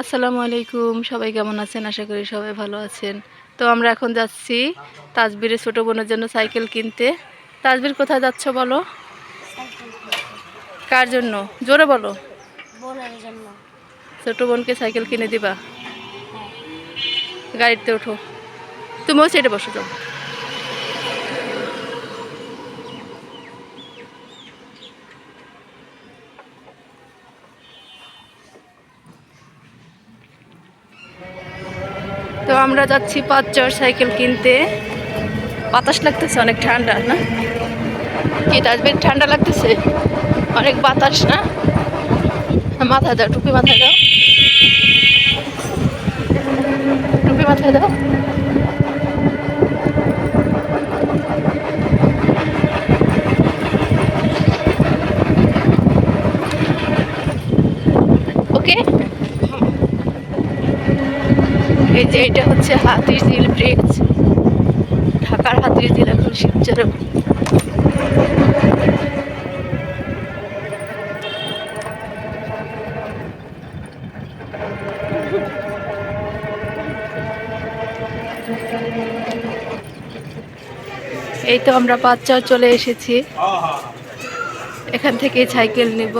আসসালামু আলাইকুম সবাই কেমন আছেন? আশা করি সবাই ভালো আছেন। তো আমরা এখন যাচ্ছি তাজবিরের ছোটো বোনের জন্য সাইকেল কিনতে। তাজবির কোথায় যাচ্ছ বলো? কার জন্য? জোরে বলো। ছোট বোনকে সাইকেল কিনে দিবা? গাড়িতে ওঠো। তুমিও সেটা বসে যাও। তো আমরা যাচ্ছি পাঁচ চার সাইকেল কিনতে। বাতাস লাগতেছে, অনেক ঠান্ডা, না? কি, ডাস্টবিন ঠান্ডা লাগতেছে? অনেক বাতাস, না? মাথায় দাও, টুপি মাথায় দাও। টুপি মাথায় দাও ওকে এই যে এটা হচ্ছে হাতির ঝিল ব্রিজ ঢাকার হাতির ঝিল এখন শিবচরে এই তো আমরা বাচ্চা চলে এসেছি। এখান থেকে সাইকেল নিব।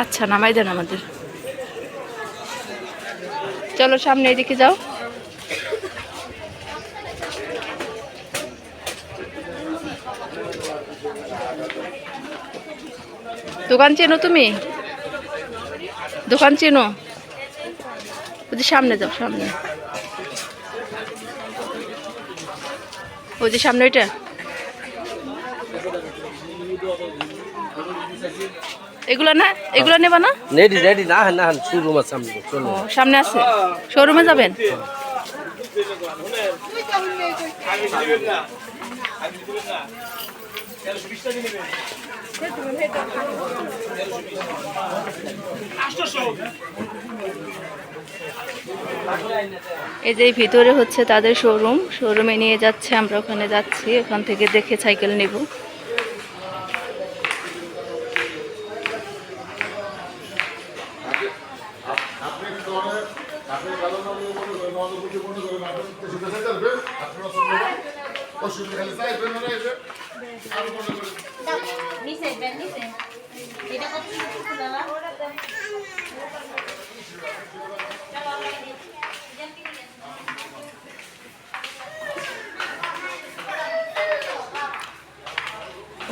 আচ্ছা নামাই দেন আমাদের। চলো, সামনে এদিকে যাও। দোকান চেনো তুমি? দোকান চেনো? ওই সামনে যাও, সামনে। ওই যে সামনে ওইটা? এগুলো না? এগুলো নেবা না? রেডি রেডি না না শোরুম আছে সামনে চলো। সামনে আছে। শোরুমে যাবেন? এই যে ভিতরে হচ্ছে তাদের শোরুম শোরুমে নিয়ে যাচ্ছে আমরা ওখানে যাচ্ছি। ওখান থেকে দেখে সাইকেল নেব নিচে ব্যাগ নিচে এটা কত কিছু দাদা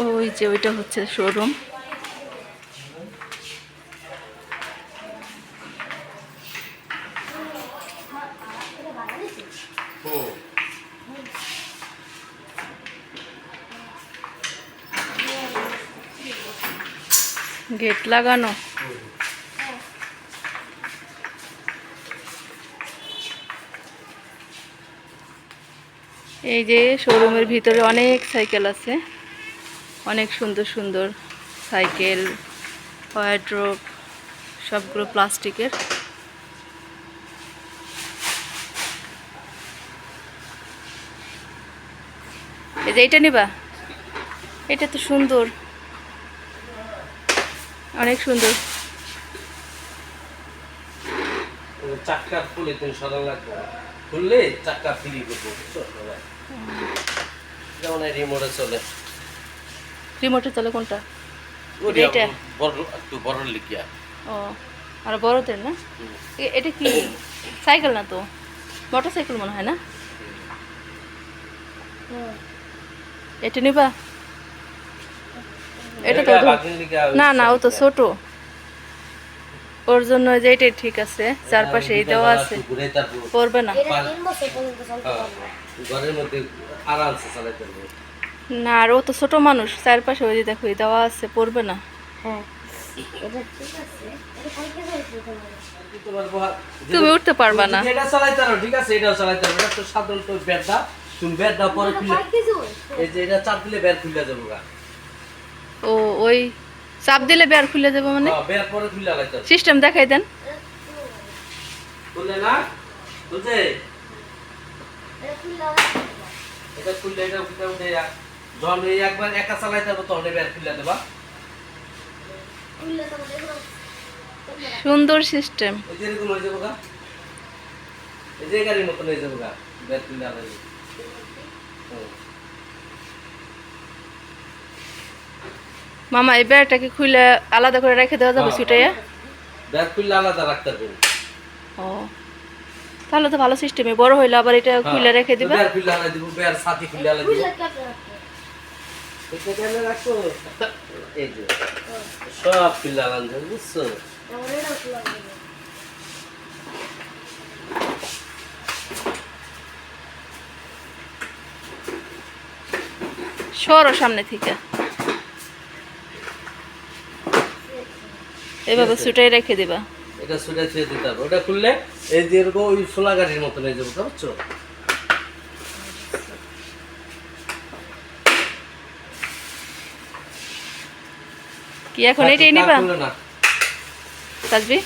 ওই যে ওইটা হচ্ছে শোরুম গেট লাগানো। এই যে শোরুমের ভিতরে অনেক সাইকেল আছে। অনেক সুন্দর সুন্দর সাইকেল ওয়ার্ড্রোপ সবগুলো প্লাস্টিকের এই যে এইটা নিবা। এটা তো সুন্দর। অনেক সুন্দর। চাক্কা খুলে তুমি সদা লাগবে খুললে চাক্কা ফ্রি করব যেমন এই রিমোটে চলে। রিমোটে চলে কোনটা? এটা? বড় একটু বড় লিখিয়া। ও আর বড়দের না? এটা কি? সাইকেল না তো? মোটর সাইকেল মনে হয় না? এটা নিবা। এটা তো না না ও তো ছোট। ওর জন্য যে এটাই ঠিক আছে। চারপাশে এই দেওয়া আছে। পড়বে না। হ্যাঁ, না আর ও তো ছোট মানুষ। চারপাশে ওই যে দেখো এই দেওয়া আছে পড়বে না। হ্যাঁ। এটা ঠিক আছে। এটা কালকে যাইতে তোমার তোমার বহা- তুমি উঠতে পারবা না। এটা চালাইতে পারো ঠিক আছে এটাও চালাইতে পারো এটা তো সাধারণত ব্যাটটা তুমি ব্যাট পরে খুলে এই যে এটা চাপ দিলে ব্যাট খুলে যাব গা। ও ওই চাপ দিলে বের খুলে যাব মানে? হ্যাঁ, খুলে। সিস্টেম দেখাই দেন। না? বুঝছে? এটা খুললে এটা উঠে উঠে যখন এই একবার একা তখন খুলে দেবা। সুন্দর সিস্টেম এই যে এরকম হয়ে যাব গা। এই যে গাড়ির মতন হয়ে যাব গা ব্যাট খুললে আলাদা মামা এই ব্যাগটাকে খুলে আলাদা করে রেখে দেওয়া যাবে হ্যাঁ। ছুটাইয়া ব্যাট খুললে আলাদা রাখতে পারবেন ও তাহলে তো ভালো সিস্টেমে বড় হইলে আবার এটা খুলে রেখে দিবে? ব্যাট খুললে আলাদা দিব ব্যাট সাথে খুললে আলাদা দিব। এটা কেন রাখো এই যে সব খুললে আলাদা বুঝছ? খুলে সরো সামনে থেকে। এভাবে ছুটাই রেখে দিবা। এটা ছুঁয়ে দিতে হবে। ওটা খুললে এই যে এরকম ওই সোলা গাড়ির হয়ে যাব বুঝছ কি এখন এটাই নিবা? তাজবি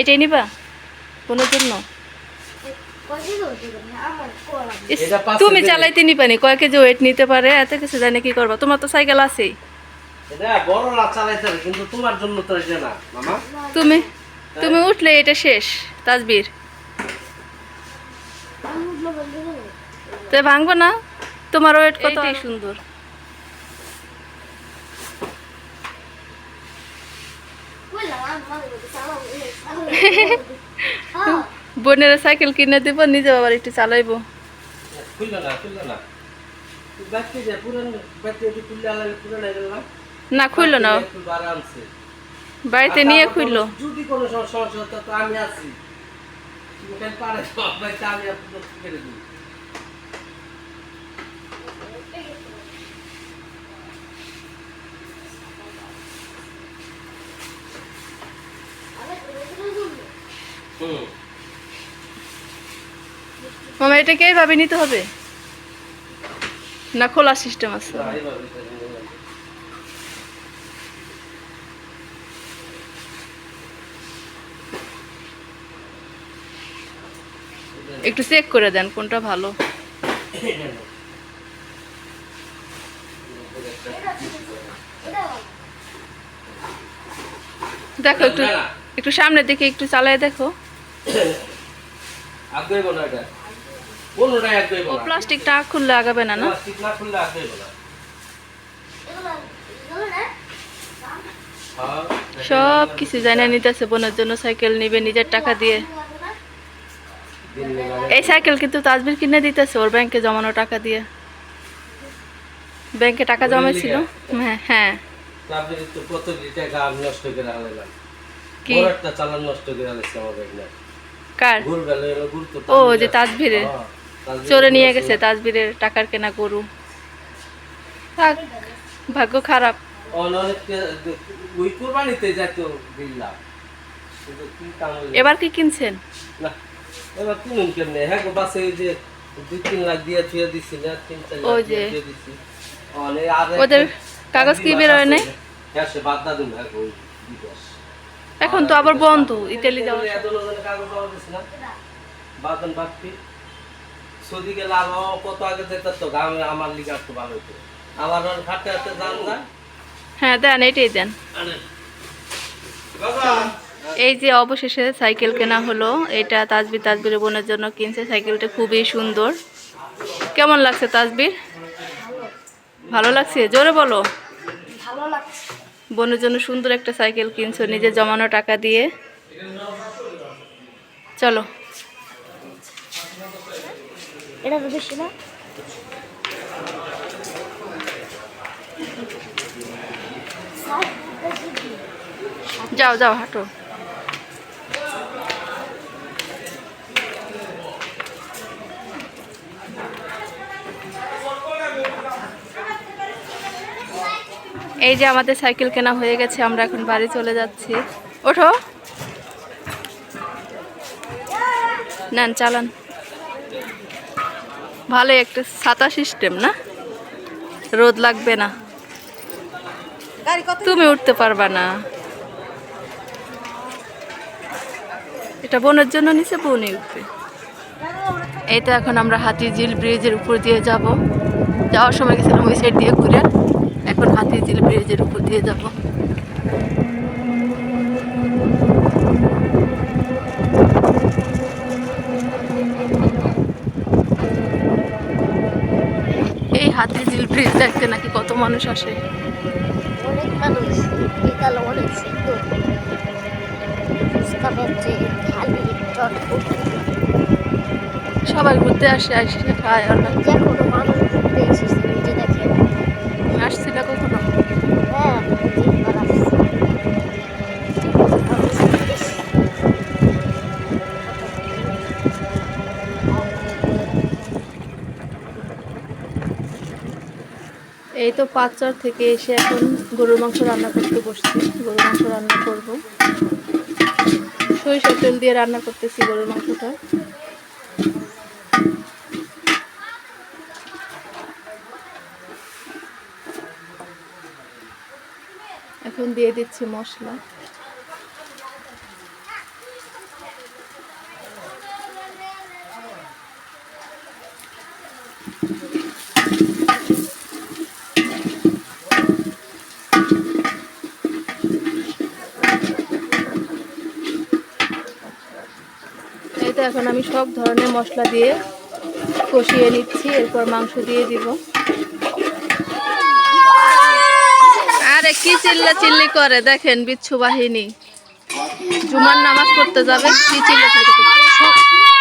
এটাই নিবা? কোনোর জন্য? তুমি চালাইতে নিবা নি। কয় কেজি ওয়েট নিতে পারে? এত কিছু জানে কি করবা? তোমার তো সাইকেল আছেই। তুমি তুমি উঠলে এটা শেষ তাজবির। তো ভাঙবো না? তোমার ওয়েট কত? সুন্দর। বোনের সাইকেল কিনে দিব নিজে আবার একটু চালাইবো। খুললে না খুললে না। ব্যাটরি যে পুরান পুরান গেল না খুললো না। বাড়িতে নিয়ে খুললো। যদি কোনো সমস্যা হতো তো আমি আছি। মামা এটাকে এইভাবে নিতে হবে? না খোলা সিস্টেম আছে না, এইভাবে এটা নিয়ে গেলাম। একটু চেক করে দেন কোনটা ভালো। দেখো একটু একটু সামনের দিকে একটু চালাই দেখো। ও প্লাস্টিকটা খুললে আগাবে না না? সব কিছু জানিয়ে নিতেছে বোনের জন্য সাইকেল নিবে নিজের টাকা দিয়ে। এই সাইকেল কিন্তু তাজবির কিনে দিতেছে ওর ব্যাংকে জমানো টাকা দিয়ে। ব্যাংকে টাকা জমাইছিল। হ্যাঁ হ্যাঁ। ও যে হ্যাঁ, চোরে নিয়ে গেছে। তাজবিরের টাকার কেনা গরু। থাক ভাগ্য খারাপ? এবার কি কিনছেন? না। এবার কিনুন কেমনে? হ্যাঁ গো বাসে ওই যে দুই তিন লাখ দিয়ে দিছি না তিন চার লাখ দিয়ে দিছি। আর ওদের কাগজ কি বেরোয় আছে। হ্যাঁ সে বাদ দাদুন হ্যাঁ গো, বিদেশ। এখন তো আবার বন্ধ ইতালি কাগজ পাওয়া না? বাদন বাপ্পি সৌদি গেলে আরও কত আগে যেতে তো গ্রামে আমার লিগে একটু ভালো হতো আমার আর হাঁটতে হাঁটতে যান না? হ্যাঁ দেন এটাই দেন। বাবা! এই যে অবশেষে সাইকেল কেনা হলো এটা তাজবির তাজবিরের বোনের জন্য কিনছে। সাইকেলটা খুবই সুন্দর। কেমন লাগছে তাজবির? ভালো লাগছে? জোরে বলো। বোনের জন্য সুন্দর একটা সাইকেল কিনছো নিজে জমানো টাকা দিয়ে। চলো। এটা বেশি না? যাও যাও হাঁটো। এই যে আমাদের সাইকেল কেনা হয়ে গেছে আমরা এখন বাড়ি চলে যাচ্ছি। ওঠো। নেন চালান। ভালো একটা ছাতা সিস্টেম না? রোদ লাগবে না। তুমি উঠতে পারবা না। এটা বোনের জন্য নিচে বোনই উঠবে। এই তো এখন আমরা হাতিঝিল ব্রিজের উপর দিয়ে যাব। যাওয়ার সময় গেছিলাম ওই সাইড দিয়ে ঘুরে। এখন হাতিঝিল ব্রিজের উপর দিয়ে যাব এই হাতিঝিল ব্রিজ দেখতে নাকি কত মানুষ আসে। অনেক মানুষ বিকাল অনেক শীত সবাই ঘুরতে আসে আসে খায় আর যে কোনো মানুষ ঘুরতে এসেছে নিজে দেখে আসছি না কখনো হ্যাঁ তিনবার আসছে এই তো পাঁচচর থেকে এসে এখন গরুর মাংস রান্না করতে বসছি, গরুর মাংস রান্না করব। সরিষার তেল দিয়ে রান্না করতেছি গরুর মাংসটা। এখন দিয়ে দিচ্ছি মশলা। তো এখন আমি সব ধরনের মশলা দিয়ে কষিয়ে নিচ্ছি, এরপর মাংস দিয়ে দিব। আরে কি চিল্লা চিল্লি করে, দেখেন বিচ্ছু বাহিনী। জুমার নামাজ পড়তে যাবে, কি চিল্লা চিল্লি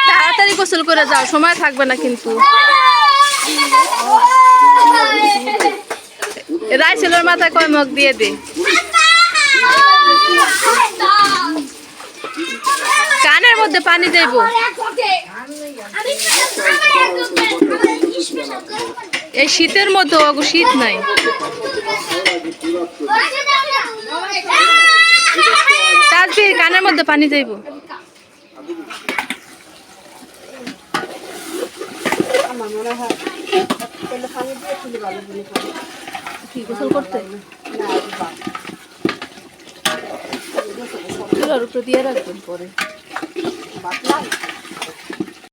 তাড়াতাড়ি গোসল করে যাও, সময় থাকবে না কিন্তু। রাইসেলের মাথায় কয় মগ দিয়ে দে। মধ্যে পানি দেব। এই শীতের মধ্যে শীত নাই। তাজবি কানের মধ্যে পানি দেব। কি গোসল করতে উপরে দিয়ে রাখবেন পরে। バター